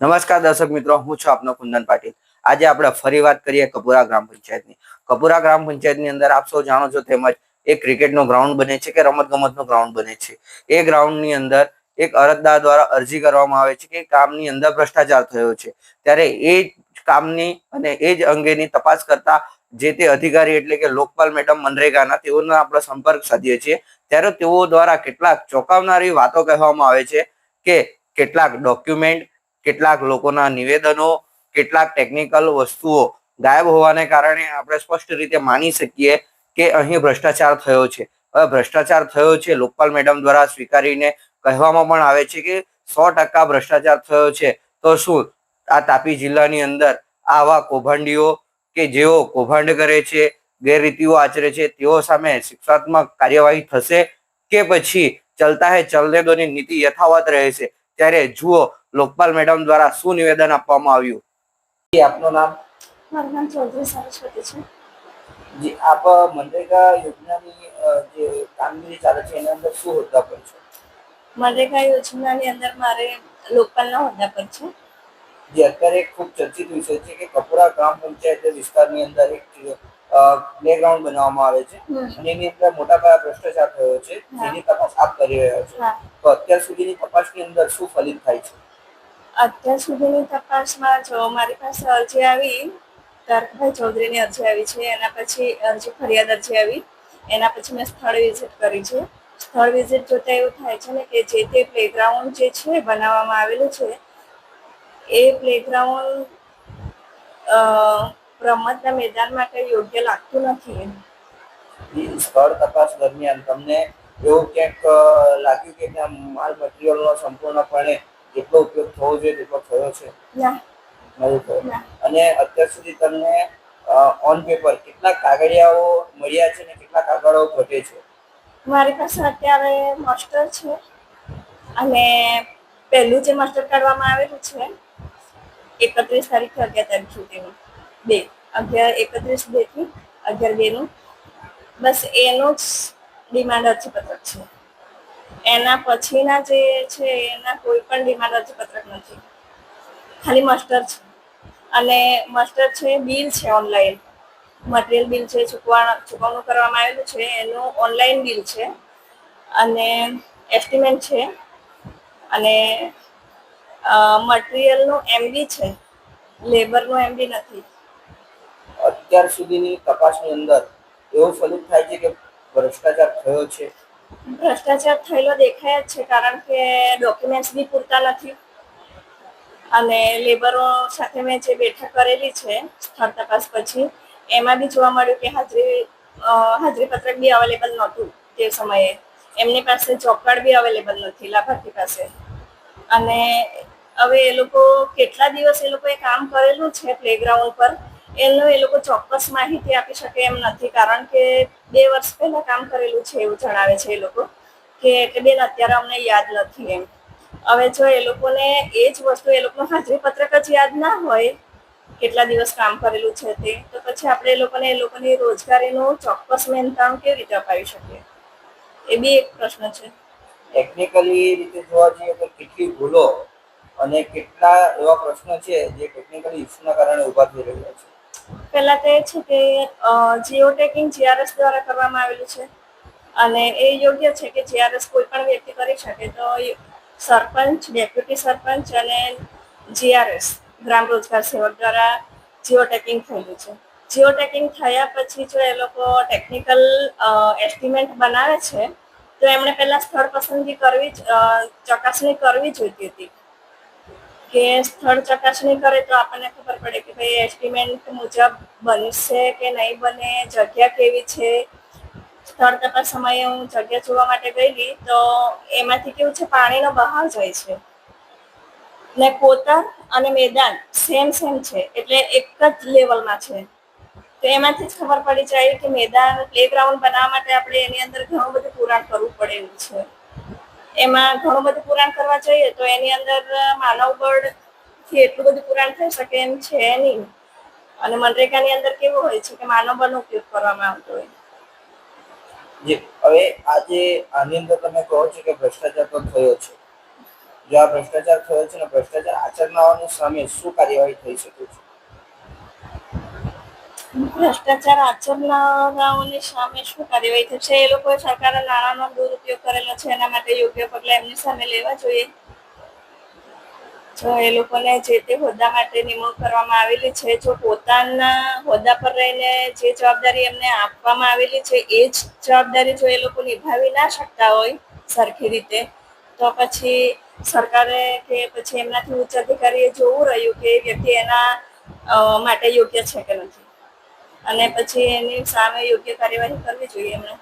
નમસ્કાર દર્શક મિત્રો, હું છું આપનો કુંદન પાટીલ. આજે આપણે ફરી વાત કરીએ કપુરા ગ્રામ પંચાયતની. કપુરા ગ્રામ પંચાયતની અંદર આપ સૌ જાણો છો તેમજ એક ક્રિકેટનો ગ્રાઉન્ડ બને છે કે રમત ગમતનો ગ્રાઉન્ડ બને છે. એ ગ્રાઉન્ડની અંદર એક અરજદાર દ્વારા અરજી કરવામાં આવે છે કે કામની અંદર ભ્રષ્ટાચાર થયો છે. ત્યારે એ કામની અને એ જ અંગેની તપાસ કરતા જે તે અધિકારી એટલે કે લોકપાલ મેડમ મનરેગાના, તેઓનો આપણે સંપર્ક સાધીએ છીએ. ત્યારે તેઓ દ્વારા કેટલાક ચોંકાવનારી વાતો કહેવામાં આવે છે કે કેટલાક ડોક્યુમેન્ટ કેટલાક લોકોના નિવેદનો, કેટલાક ટેકનિકલ વસ્તુઓ ગાયબ હોવાને કારણે આપણે સ્પષ્ટ રીતે માની શકીએ કે અહીં ભ્રષ્ટાચાર થયો છે. હવે ભ્રષ્ટાચાર થયો છે લોકપાલ મેડમ દ્વારા સ્વીકારીને કહેવામાં પણ આવે છે કે સો ટકા ભ્રષ્ટાચાર થયો છે. તો શું આ તાપી જિલ્લાની અંદર આવા કૌભાંડીઓ કે જેઓ કૌભાંડ કરે છે, ગેરરીતિઓ આચરે છે, તેઓ સામે શિક્ષાત્મક કાર્યવાહી થશે કે પછી ચલતા હે ચલને દોની નીતિ યથાવત રહે છે? ત્યારે જુઓ લોકપાલ મેડમ દ્વારા શું નિવેદન આપવામાં આવ્યું? જી આપનું નામ? મારું નામ ચૌધરી સરસ્વતી છે. જી આપ મનરેગા યોજનાની જે કામગીરી ચાલે છે એની અંદર શું હોદ્દા પર છો? મનરેગા યોજનાની અંદર મારે લોકપાલના હોદ્દા પર છે. જે અત્યારે એક ખૂબ ચર્ચિત વિષય છે કે કપુરા ગ્રામ પંચાયત વિસ્તારની અંદર એક પ્લેગ્રાઉન્ડ બનાવવામાં આવે છે. અને એની અંદર મોટા પાયા ભ્રષ્ટાચાર થયો છે. જેની તપાસ આપ કરી રહ્યા છો. તો અત્યાર સુધીની તપાસની અંદર શું ફલિત થાય છે? અત્યાર સુધીની તપાસમાં જો મારી પાસે અરજી આવી તારકભાઈ ચૌધરીની અરજી આવી છે. એના પછી અરજી ફરિયાદ અરજી આવી. એના પછી મેં સ્થળ વિઝિટ કરી છે. સ્થળ વિઝિટ જોતા એવું થાય છે ને કે જે તે પ્લેગ્રાઉન્ડ જે છે બનાવવામાં આવેલું છે એ પ્લેગ્રાઉન્ડ રમતના મેદાન માટે યોગ્ય લાગતું નથી. સ્થળ તપાસ દરમિયાન તમને એવું ક્યાંક લાગ્યું કે ત્યાં માલ મટીરિયલનો સંપૂર્ણપણે જેટલો ઉપયોગ થવો જોઈએ તેટલો થયો છે? ના. નથી થયો. ના. અને અત્યાર સુધી તમને ઓન પેપર કેટલા કાગળિયાઓ મળ્યા છે અને કેટલા કાગળો ઘટે છે? મારી પાસે અત્યારે માસ્ટર છે અને પહેલું જે માસ્ટર કાઢવામાં આવેલું છે એકત્રીસ તારીખથી અગિયાર તારીખ સુધીનું. બે. અગિયાર એકત્રીસ બેથી અગિયાર બેનું. બસ એનું જ ડિમાન્ડ અરજીપત્રક છે. એના પછીના જે છે, એના કોઈ પણ ડિમાન્ડ અરજીપત્રક નથી. ખાલી માસ્ટર છે. અને માસ્ટર છે, બિલ છે ઓનલાઈન મટીરિયલ બિલ છે ચૂકવા, ચૂકવણું કરવામાં આવેલું છે, એનું ઓનલાઈન બિલ છે. અને એસ્ટિમેટ છે. અને મટીરિયલનું એમબી છે. લેબરનું એમબી નથી. અત્યાર સુધીની તપાસની અંદર એવું ફલિત થાય છે કે ભ્રષ્ટાચાર થયો છે? ભ્રષ્ટાચાર થયેલો દેખાય જ છે, કારણ કે ડોક્યુમેન્ટ્સ બી પૂરતા નથી. અને લેબરો સાથે મેં જે બેઠક કરેલી છે, સ્થળ તપાસ પછી, એમાં બી જોવા મળ્યું કે હાજરી હાજરીપત્રક હાજરી પત્રક બી અવેલેબલ નહોતું તે સમયે. એમની પાસે કાર્ડ બી અવેલેબલ નથી, લાભાર્થી પાસે. અને હવે એ લોકો કેટલા દિવસ એ લોકોએ કામ કરેલું છે પ્લેગ્રાઉન્ડ પર? એનું એ લોકો ચોક્કસ માહિતી આપી શકે એમ નથી, કારણ કે બે વર્ષ પહેલા કામ કરેલું છે એવું જણાવે છે એ લોકો, કે બેન અત્યારે અમને યાદ નથી એમ. હવે જો એ લોકોને એ જ વસ્તુ એ લોકોનું હાજરી પત્રક જ યાદ ના હોય, કેટલા દિવસ કામ કરેલું છે તે, તો પછી આપણે એ લોકોને એ લોકોની રોજગારીનું ચોક્કસ મહેનતાણું કેવી રીતે અપાવી શકીએ? એ બી એક પ્રશ્ન છે. ટેકનિકલી રીતે જોવા જઈએ તો કેટલી ભૂલો અને કેટલા એવા પ્રશ્નો છે જે ટેકનિકલી ઇસ્યુના કારણે ઊભા થઈ રહ્યા પહેલા તો છે કે જીઓ ટેકિંગ જીઆરએસ દ્વારા કરવામાં આવેલું છે. અને એ યોગ્ય છે કે જીઆરએસ કોઈ પણ વ્યક્તિ કરી શકે તો સરપંચ, ડેપ્યુટી સરપંચ અને જીઆરએસ ગ્રામ રોજગાર સેવક દ્વારા જીઓ ટેકિંગ થયેલું છે. જીઓ ટેકિંગ થયા પછી જો એ લોકો ટેકનિકલ એસ્ટિમેટ બનાવે છે, તો એમણે પહેલાં સ્થળ પસંદગી કરવી ચકાસણી કરવી જોઈતી હતી. કે સ્થળ ચકાસણી કરે તો આપણને ખબર પડે કે ભાઈ એસ્ટિમેટ મુજબ બનશે કે નહીં બને, જગ્યા કેવી છે? સ્થળ તપાસ સમયે હું જગ્યા જોવા માટે ગયેલી તો એમાંથી કેવું છે, પાણીનો બહાવ જાય છે. ને કોતર અને મેદાન સેમ સેમ છે, એટલે એક જ લેવલમાં છે. તો એમાંથી જ ખબર પડી જાય કે મેદાન પ્લેગ્રાઉન્ડ બનાવવા માટે આપણે એની અંદર ઘણું બધું પુરાણ કરવું પડે એવું છે. એમાં ઘણું બધું પુરાણ કરવા જઈએ તો એની અંદર માનવ બળથી એટલું બધું પુરાણ થઈ શકે એમ છે નહીં. અને મનરેગાની અંદર કેવું હોય છે કે માનવ બળનો ઉપયોગ કરવામાં આવતો હોય. જે હવે આજે આની અંદર તમે કહો છો કે ભ્રષ્ટાચાર તો થયો છે. જો આ ભ્રષ્ટાચાર થયો છે ને ભ્રષ્ટાચાર આચરનારાઓની સામે શું કાર્યવાહી થઈ શકે છે? ભ્રષ્ટાચાર આચરનારાઓની સામે શું કાર્યવાહી થશે? એ લોકોએ સરકારના નાણાંનો દુરુપયોગ કરેલો છે, એના માટે યોગ્ય પગલાં એમની સામે લેવા જોઈએ. જો એ લોકોને જે તે હોદ્દા માટે નિમણૂક કરવામાં આવેલી છે, જો પોતાના હોદ્દા પર રહીને જે જવાબદારી એમને આપવામાં આવેલી છે, એ જ જવાબદારી જો એ લોકો નિભાવી ના શકતા હોય સરખી રીતે, તો પછી સરકારે કે પછી એમનાથી ઉચ્ચ અધિકારીએ જોવું રહ્યું કે વ્યક્તિ એના માટે યોગ્ય છે કે નથી. અને પછી એની સામે યોગ્ય કાર્યવાહી કરવી જોઈએ એમણે